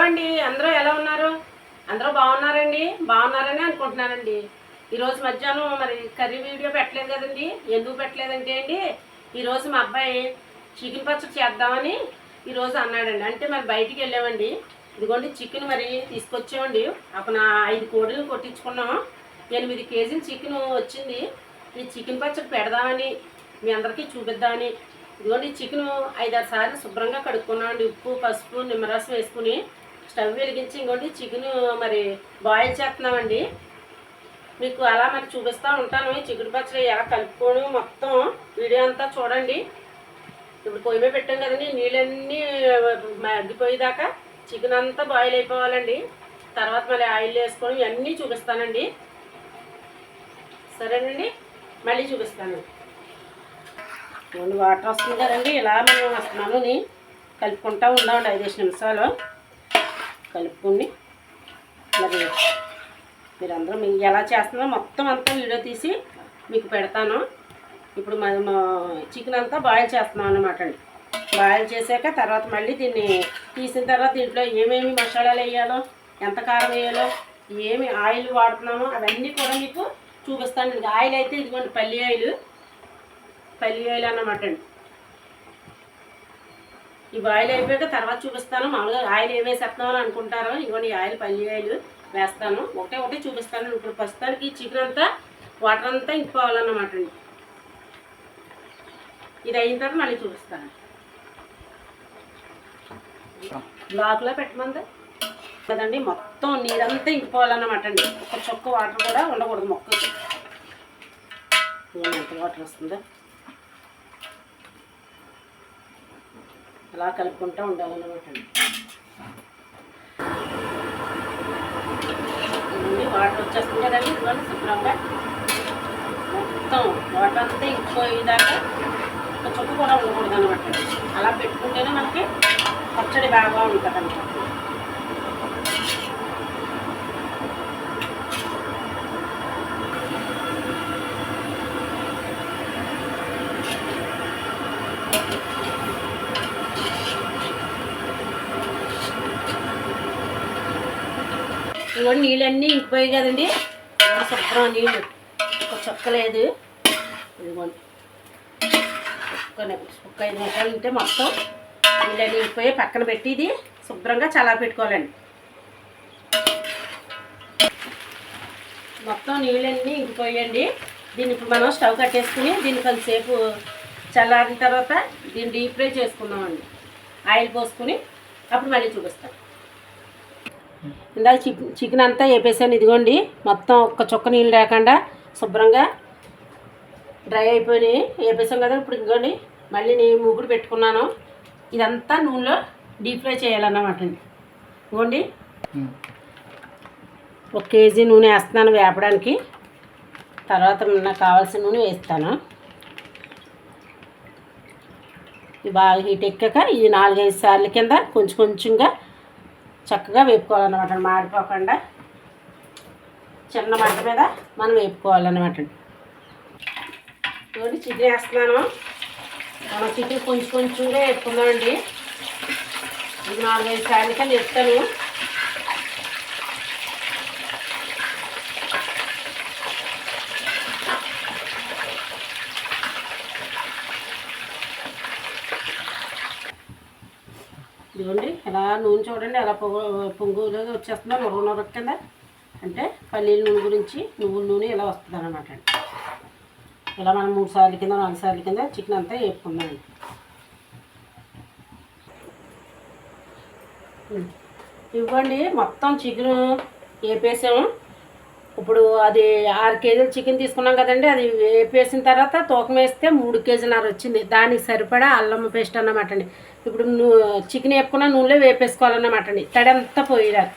Hello అండి అందరూ ఎలా ఉన్నారు? అందరూ బాగున్నారండి? బాగున్నారని అనుకుంటున్నానండి. ఈరోజు మధ్యాహ్నం మరి కర్రీ వీడియో పెట్టలేదు కదండి? ఎందుకు పెట్టలేదంటే అండి ఈరోజు మా అబ్బాయి చికెన్ పచ్చడి చేద్దామని ఈరోజు అన్నాడండి. అంటే మరి బయటికి వెళ్ళామండి. ఇదిగోండి చికెన్ మరి తీసుకొచ్చామండి. ఒక నా ఐదు కోడిలు కొట్టించుకున్నాం. ఎనిమిది కేజీలు చికెన్ వచ్చింది. ఈ చికెన్ పచ్చడి పెడదామని మీ అందరికీ చూపిద్దామని. ఇదిగోండి చికెన్ ఐదారు సార్లు శుభ్రంగా కడుక్కున్నామండి. ఉప్పు పసుపు నిమ్మరసం వేసుకుని స్టవ్ వెలిగించి ఇంకోటి చికెన్ మరి బాయిల్ చేస్తున్నామండి. మీకు అలా మరి చూపిస్తూ ఉంటాను. ఈ చికెన్ పచ్చడి ఎలా కలుపుకోను మొత్తం వీడియో అంతా చూడండి. ఇప్పుడు పొయ్యి మీద పెట్టాం కదండి నీళ్ళన్నీ మగ్గిపోయేదాకా చికెన్ అంతా బాయిల్ అయిపోవాలండి. తర్వాత మళ్ళీ ఆయిల్ వేసుకొని ఇవన్నీ చూపిస్తానండి. సరేనండి మళ్ళీ చూపిస్తాను. వాటర్ వస్తుంది కదండి ఇలా మనం వస్తున్నాను. కలుపుకుంటూ ఉందామండి ఐదు నిమిషాలు. కలుపుకొని మరి మీరందరూ మీకు ఎలా చేస్తున్నారో మొత్తం అంతా వీడియో తీసి మీకు పెడతాను. ఇప్పుడు మనం చికెన్ అంతా బాయిల్ చేస్తున్నాం అన్నమాట అండి. బాయిల్ చేశాక తర్వాత మళ్ళీ దీన్ని తీసిన తర్వాత దీంట్లో ఏమేమి మసాలాలు వేయాలో ఎంత కారం వేయాలో ఏమి ఆయిల్ వాడుతున్నామో అవన్నీ కూడా మీకు చూపిస్తాను. ఆయిల్ అయితే ఇదిగోండి పల్లి ఆయిల్. పల్లి ఆయిల్ అన్నమాట అండి. ఈ ఆయిల్ అయిపోయాక తర్వాత చూపిస్తాను. మామూలుగా ఆయిల్ ఏం వేసేస్తున్నామని అనుకుంటారో ఇదిగోండి ఈ ఆయిల్ పల్లి ఆయిల్ వేస్తాను. ఒకటే ఒకటే చూపిస్తాను. ఇప్పుడు ప్రస్తుతానికి చికెన్ అంతా వాటర్ అంతా ఇంకిపోవాలన్నమాట అండి. ఇది అయిన తర్వాత మళ్ళీ చూపిస్తాను. బ్లాక్లో పెట్టమంది? కదండి మొత్తం నీరంతా ఇంకిపోవాలన్నమాట అండి. ఒక చొక్క వాటర్ కూడా ఉండకూడదు మొక్కకి. ఎంత వాటర్ వస్తుందో. అలా కలుపుకుంటూ ఉండాలన్నమాట అండి. వాటర్ వచ్చేస్తుంది కదండి ఇదిగోండి శుభ్రంగా మొత్తం వాటర్ అంతా ఇంకిపోయేదాకా ఒక చుక్క కూడా ఉండకూడదు అనమాట అలా పెట్టుకుంటేనే మనకి పచ్చడి బాగా ఉంటుంది అనమాట ఇవన్నీ నీళ్ళన్నీ ఇంకిపోయాయి కదండి. శుభ్రం నీళ్ళు. ఒక చుక్క లేదు. ఇదిగోండి. ఒక్క ఒక్క ఐదు నిమిషాలు ఉంటే మొత్తం నీళ్ళన్నీ ఇంకిపోయి పక్కన పెట్టి ఇది శుభ్రంగా చలా పెట్టుకోవాలండి. మొత్తం నీళ్ళన్నీ ఇంకిపోయండి దీన్ని ఇప్పుడు మనం స్టవ్ కట్టేసుకుని దీన్ని కొంతసేపు చల్లారిన తర్వాత దీన్ని డీప్ ఫ్రై చేసుకుందామండి. ఆయిల్ పోసుకుని అప్పుడు మళ్ళీ చూపిస్తాను. ఇందాక చికెన్ చికెన్ అంతా వేపేసాను ఇదిగోండి. మొత్తం ఒక్క చుక్క నీళ్ళు లేకుండా శుభ్రంగా డ్రై అయిపోయి వేపేసాం కదా ఇప్పుడు ఇదిగోండి. మళ్ళీ నేను మూగుడు పెట్టుకున్నాను. ఇదంతా నూనెలో డీప్ ఫ్రై చేయాలన్నమాట ఇదిగోండి. ఒక కేజీ నూనె వేస్తున్నాను వేపడానికి. తర్వాత నాకు కావాల్సిన నూనె వేస్తాను. ఇది బాగా హీట్ ఎక్కాక ఇది నాలుగైదు సార్లు కింద కొంచెం కొంచెంగా చక్కగా వేపుకోవాలన్నమాట మాడిపోకుండా. చిన్న మంట మీద మనం వేపుకోవాలన్నమాట చూడండి చికెన్ వేస్తున్నాను. మనం చికెన్ కొంచెం కొంచెంగా వేపుకుందామండి. ఇది నాలుగైదు సార్లు కానీ చెప్తాను ఇదిగోండి ఇలా నూనె చూడండి ఎలా పొగ పొంగులో వచ్చేస్తుందో నొర నొర కింద. అంటే పల్లీల నూనె గురించి నువ్వుల నూనె ఇలా వస్తుంది అనమాట ఇలా మనం మూడు సార్లు కింద నాలుగు సార్లు కింద చికెన్ అంతా వేపుకుందామండి. ఇవ్వండి మొత్తం చికెన్ వేపేసాము. ఇప్పుడు అది ఆరు కేజీలు చికెన్ తీసుకున్నాం కదండి అది వేపేసిన తర్వాత తూకం వేస్తే మూడు కేజీలన్నర వచ్చింది. దానికి సరిపడా అల్లం పేస్ట్ అన్నమాట అండి. ఇప్పుడు నూ- చికెన్ వేపుకున్న నూనెలో వేపేసుకోవాలన్నమాట అండి. తడి అంతా పోయిరా.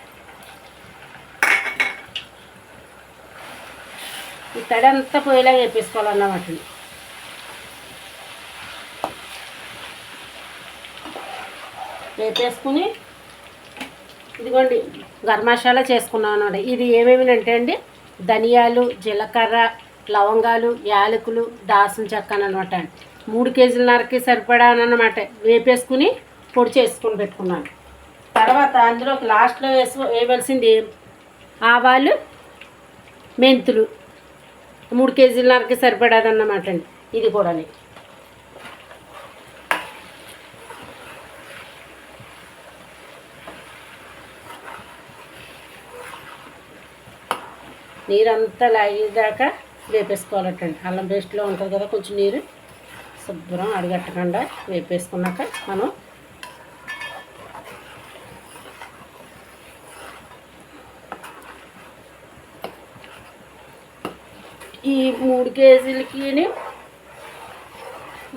ఈ తడి అంతా పోయేలా వేపేసుకోవాలన్నమాట అండి. వేపేసుకుని ఇదిగోండి గరం చేసుకున్నాం అనమాట ఇది ఏమేమి అంటే అండి ధనియాలు జీలకర్ర లవంగాలు యాలకులు దాసం చెక్క అనమాట మూడు కేజీలన్నరకి సరిపడా అనమాట వేపేసుకుని పొడి చేసుకుని పెట్టుకున్నాను. తర్వాత అందులో లాస్ట్లో వేసు వేయవలసింది ఆవాలు మెంతులు. మూడు కేజీలన్నరకి సరిపడాదన్నమాట అండి. ఇది కూడా నీరంతా లాగేదాకా వేపేసుకోవాలటండి. అల్లం పేస్ట్లో ఉంటుంది కదా కొంచెం నీరు. శుభ్రం అడగట్టకుండా వేపేసుకున్నాక మనం ఈ మూడు కేజీలకి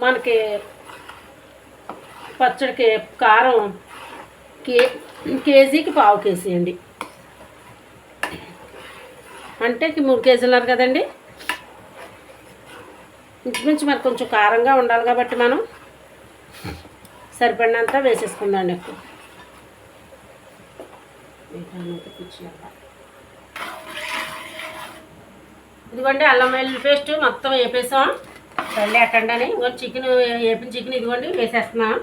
మనకి పచ్చడికి కారం కే కేజీకి పావు కేజీ అండి. అంటే మూడు మూడు కేజీలున్నారు కదండి? ఇంచుమించు మరి కొంచెం కారంగా ఉండాలి కాబట్టి మనం సరిపడినంత వేసేసుకుందాం ఎక్కువ. ఇదిగోండి అల్లం వెల్లుల్లి పేస్ట్ మొత్తం వేపేసాం. లేకుండా ఇంకో చికెన్ వేపిన చికెన్ ఇదిగోండి వేసేస్తున్నాం.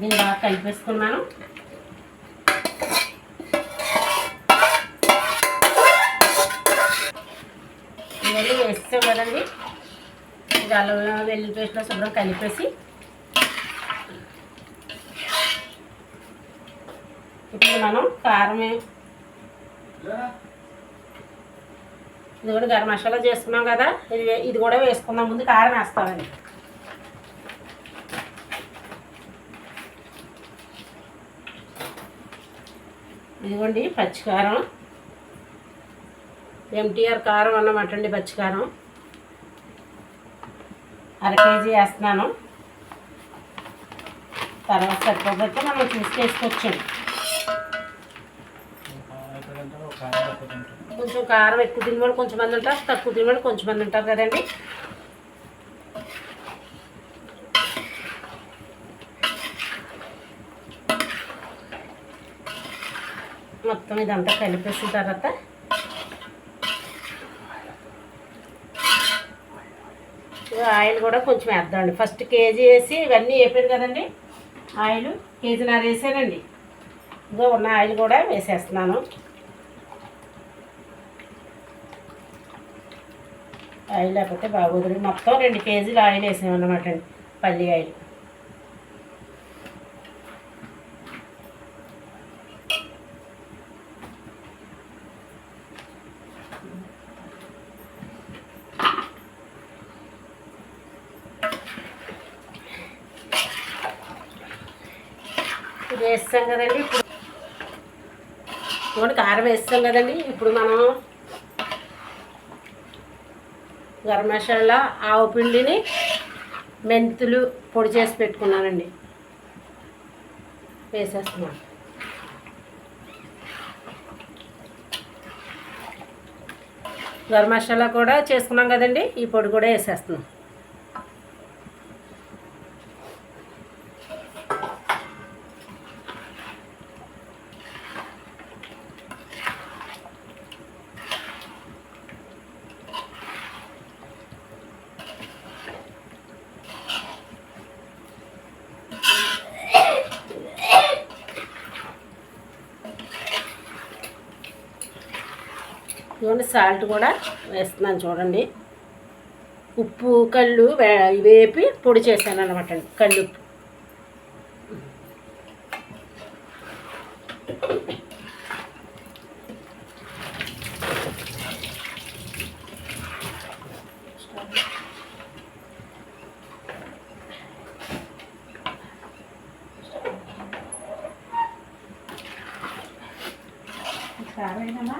దీన్ని బాగా కలిపేసుకున్నాను. ఇవన్నీ వేస్తాం కదండి. ఇది అల్లం వెల్లుల్లి పేస్ట్లో శుభ్రం కలిపేసి. ఇప్పుడు మనం కారమే ఇది కూడా గరం మసాలా చేసుకున్నాం కదా. ఇది ఇది కూడా వేసుకుందాం. ముందు కారం వేస్తామండి. ఇదిగోండి పచ్చికారం. ఎంటీఆర్ కారం అన్నమాట అండి పచ్చికారం. అర కేజీ వేస్తున్నాను. తర్వాత సరిపోతే మనం తీసుకేసుకొచ్చాం కొంచెం కారం ఎక్కువ తినవాడు కొంచెం మంది ఉంటారు తక్కువ తినవాడు కొంచెం మంది ఉంటారు కదండి. మొత్తం ఇదంతా కలిపేసిన తర్వాత ఆయిల్ కూడా కొంచెం వేద్దామండి. ఫస్ట్ కేజీ వేసి ఇవన్నీ వేపాను కదండి. ఆయిల్ కేజీన్నర వేసానండి. ఇగో ఉన్న ఆయిల్ కూడా వేసేస్తున్నాను. ఆయిల్ లేకపోతే బాగోదు. మొత్తం రెండు కేజీలు ఆయిల్ వేసామన్నమాట అండి. పల్లి ఆయిల్. వేస్తాం కదండి. ఇప్పుడు ఇప్పుడు కారం వేస్తాం కదండి. ఇప్పుడు మనం గరం మసాలా ఆవు పిండిని మెంతులు పొడి చేసి పెట్టుకున్నానండి. వేసేస్తున్నాను గరం మసాలా కూడా చేసుకున్నాం కదండి. ఈ పొడి కూడా వేసేస్తున్నాం. ఇదిగోండి సాల్ట్ కూడా వేస్తున్నాను చూడండి. ఉప్పు కళ్ళు వేపి పొడి చేశాను అనమాట అండి కళ్ళు ఉప్పు కారణమా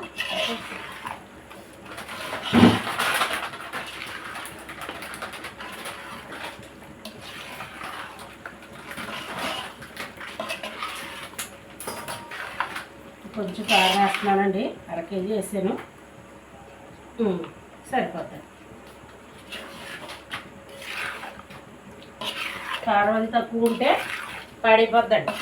కొంచెం కారం వేస్తున్నానండి అర కేజీ వేసాను. ఉమ్, సరిపోతుంది కారం అంత తక్కువ ఉంటే పడిపోద్దండి.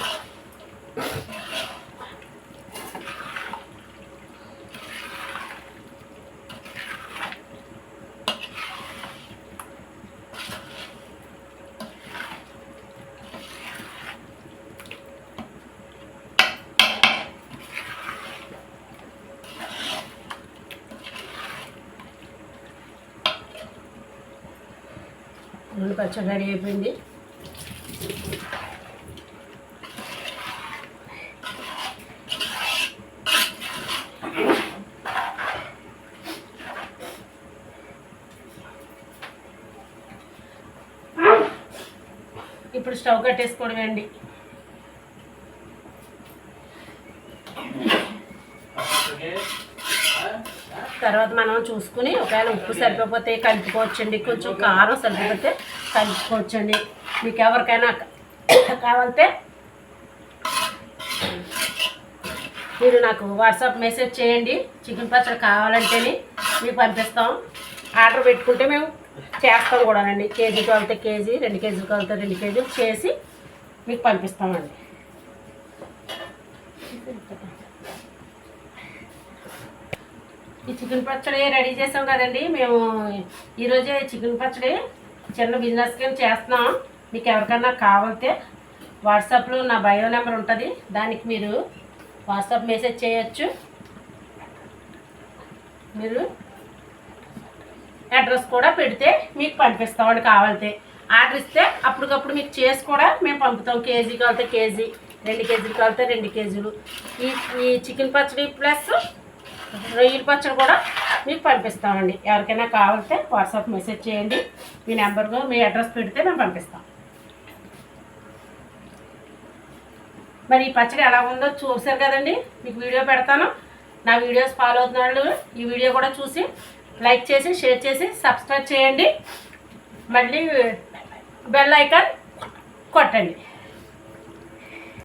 రెండు పచ్చడి రెడీ అయిపోయింది. ఇప్పుడు స్టవ్ కట్టేసుకోవడం అండి. తర్వాత మనం చూసుకుని ఒకవేళ ఉప్పు సరిపోతే కలుపుకోవచ్చండి. కొంచెం కారం సరిపోతే కలుపుకోవచ్చండి. మీకు ఎవరికైనా కావాలంటే మీరు నాకు వాట్సాప్ మెసేజ్ చేయండి. చికెన్ పచ్చడి కావాలంటేనే మీకు పంపిస్తాం. ఆర్డర్ పెట్టుకుంటే మేము చేస్తాం కూడానండి. కేజీ కావాలితే కేజీ రెండు కేజీలు కావాలితే రెండు కేజీలు చేసి మీకు పంపిస్తామండి. ఈ చికెన్ పచ్చడి రెడీ చేసాం కదండి. మేము ఈరోజే చికెన్ పచ్చడి చిన్న బిజినెస్ కింద చేస్తున్నాం. మీకు ఎవరికైనా కావాలితే వాట్సాప్లో నా బయో నెంబర్ ఉంటుంది. దానికి మీరు వాట్సాప్ మెసేజ్ చేయొచ్చు. మీరు అడ్రస్ కూడా పెడితే మీకు పంపిస్తామండి కావాలితే ఆర్డర్ ఇస్తే అప్పటికప్పుడు మీకు చేసి కూడా మేము పంపుతాం. కేజీ కావాలితే కేజీ రెండు కేజీలు కావాలితే రెండు కేజీలు. ఈ ఈ చికెన్ పచ్చడి ప్లస్ రొయ్యల పచ్చడి కూడా మీకు పంపిస్తామండి. ఎవరికైనా కావాలంటే వాట్సాప్ మెసేజ్ చేయండి. మీ నెంబర్కు మీ అడ్రస్ పెడితే మేము పంపిస్తాం. మరి ఈ పచ్చడి ఎలా ఉందో చూసారు కదండి? మీకు వీడియో పెడతాను. నా వీడియోస్ ఫాలో అవుతున్న ఈ వీడియో కూడా చూసి లైక్ చేసి షేర్ చేసి సబ్స్క్రైబ్ చేయండి. మళ్ళీ బెల్ ఐకాన్ కొట్టండి.